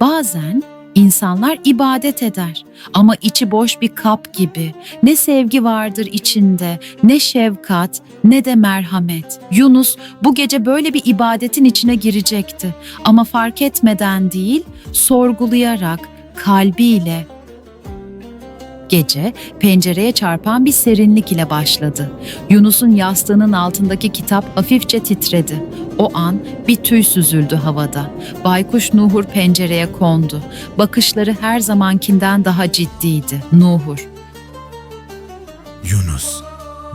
Bazen insanlar ibadet eder ama içi boş bir kap gibi. Ne sevgi vardır içinde, ne şefkat, ne de merhamet. Yunus bu gece böyle bir ibadetin içine girecekti ama fark etmeden değil, sorgulayarak, kalbiyle Gece pencereye çarpan bir serinlik ile başladı. Yunus'un yastığının altındaki kitap hafifçe titredi. O an bir tüy süzüldü havada. Baykuş Nuhur pencereye kondu. Bakışları her zamankinden daha ciddiydi. Nuhur, Yunus,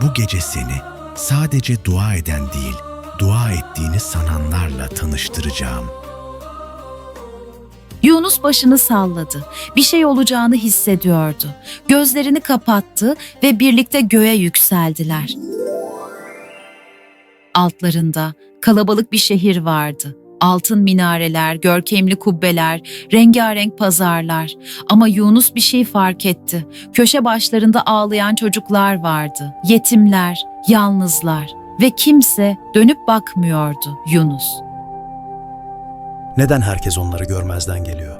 bu gece seni sadece dua eden değil, dua ettiğini sananlarla tanıştıracağım. Yunus başını salladı. Bir şey olacağını hissediyordu. Gözlerini kapattı ve birlikte göğe yükseldiler. Altlarında kalabalık bir şehir vardı. Altın minareler, görkemli kubbeler, rengarenk pazarlar. Ama Yunus bir şey fark etti. Köşe başlarında ağlayan çocuklar vardı. Yetimler, yalnızlar ve kimse dönüp bakmıyordu Yunus. Neden herkes onları görmezden geliyor?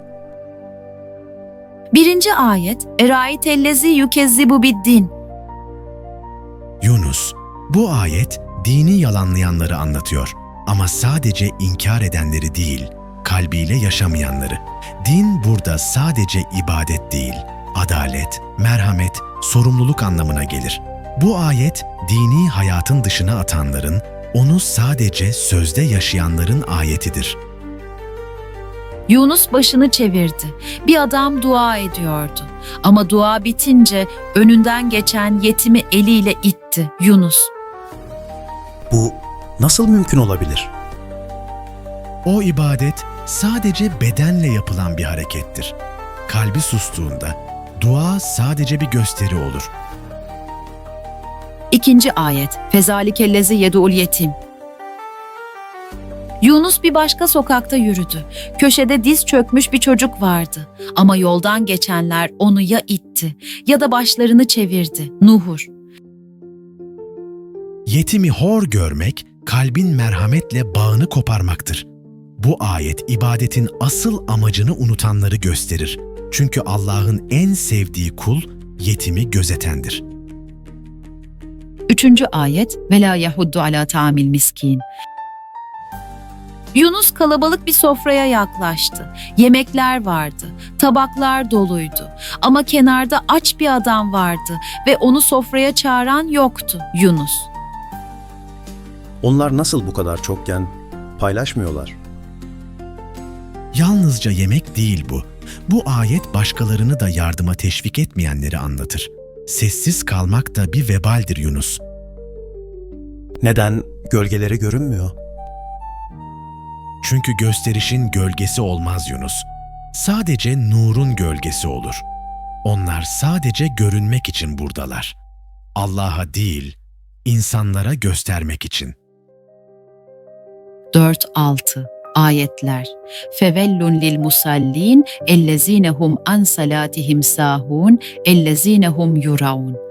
Birinci ayet, Erayet ellezi yükezzibu biddin. Yunus, bu ayet dini yalanlayanları anlatıyor ama sadece inkar edenleri değil, kalbiyle yaşamayanları. Din burada sadece ibadet değil, adalet, merhamet, sorumluluk anlamına gelir. Bu ayet dini hayatın dışına atanların, onu sadece sözde yaşayanların ayetidir. Yunus başını çevirdi. Bir adam dua ediyordu. Ama dua bitince önünden geçen yetimi eliyle itti Yunus. Bu nasıl mümkün olabilir? O ibadet sadece bedenle yapılan bir harekettir. Kalbi sustuğunda dua sadece bir gösteri olur. İkinci ayet. Fezalikellezi yedul yetim. Yunus bir başka sokakta yürüdü. Köşede diz çökmüş bir çocuk vardı. Ama yoldan geçenler onu ya itti ya da başlarını çevirdi. Nuhur. Yetimi hor görmek, kalbin merhametle bağını koparmaktır. Bu ayet ibadetin asıl amacını unutanları gösterir. Çünkü Allah'ın en sevdiği kul yetimi gözetendir. Üçüncü ayet ve la yahuddu ala ta'amil miskin. Yunus kalabalık bir sofraya yaklaştı. Yemekler vardı, tabaklar doluydu. Ama kenarda aç bir adam vardı ve onu sofraya çağıran yoktu Yunus. Onlar nasıl bu kadar çokken paylaşmıyorlar? Yalnızca yemek değil bu. Bu ayet başkalarını da yardıma teşvik etmeyenleri anlatır. Sessiz kalmak da bir vebaldir Yunus. Neden gölgeleri görünmüyor? Çünkü gösterişin gölgesi olmaz Yunus. Sadece nurun gölgesi olur. Onlar sadece görünmek için buradalar. Allah'a değil, insanlara göstermek için. 4-6 ayetler. Fevellun lil musallin ellezinehum an salatihim sahun ellezinehum yuraun.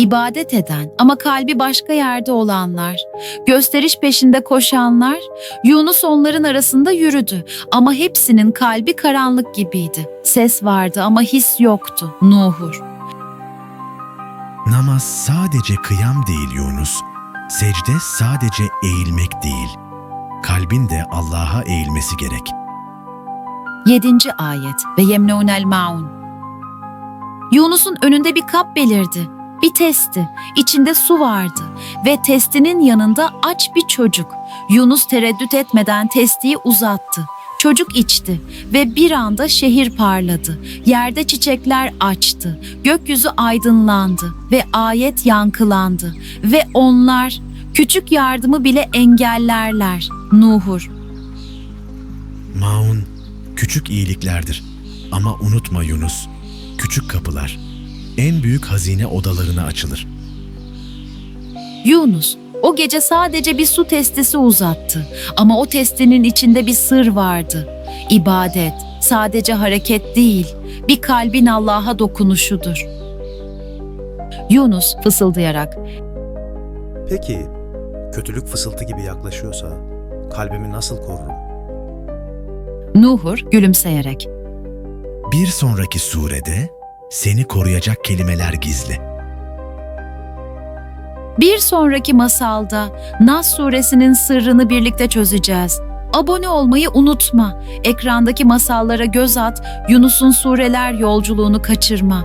İbadet eden ama kalbi başka yerde olanlar, gösteriş peşinde koşanlar, Yunus onların arasında yürüdü ama hepsinin kalbi karanlık gibiydi. Ses vardı ama his yoktu. Nuhur. Namaz sadece kıyam değil Yunus. Secde sadece eğilmek değil. Kalbin de Allah'a eğilmesi gerek. 7. ayet ve yemneunel maun. Yunus'un önünde bir kap belirdi. Bir testi. İçinde su vardı ve testinin yanında aç bir çocuk. Yunus tereddüt etmeden testiyi uzattı. Çocuk içti ve bir anda şehir parladı. Yerde çiçekler açtı. Gökyüzü aydınlandı ve ayet yankılandı ve onlar küçük yardımı bile engellerler. Nuhur Maun küçük iyiliklerdir. Ama unutma Yunus, küçük kapılar en büyük hazine odalarına açılır. Yunus o gece sadece bir su testisi uzattı ama o testinin içinde bir sır vardı. İbadet sadece hareket değil, bir kalbin Allah'a dokunuşudur. Yunus fısıldayarak Peki kötülük fısıltı gibi yaklaşıyorsa kalbimi nasıl korurum? Nuhur gülümseyerek. Bir sonraki surede seni koruyacak kelimeler gizli. Bir sonraki masalda Nas suresinin sırrını birlikte çözeceğiz. Abone olmayı unutma. Ekrandaki masallara göz at, Yunus'un sureler yolculuğunu kaçırma.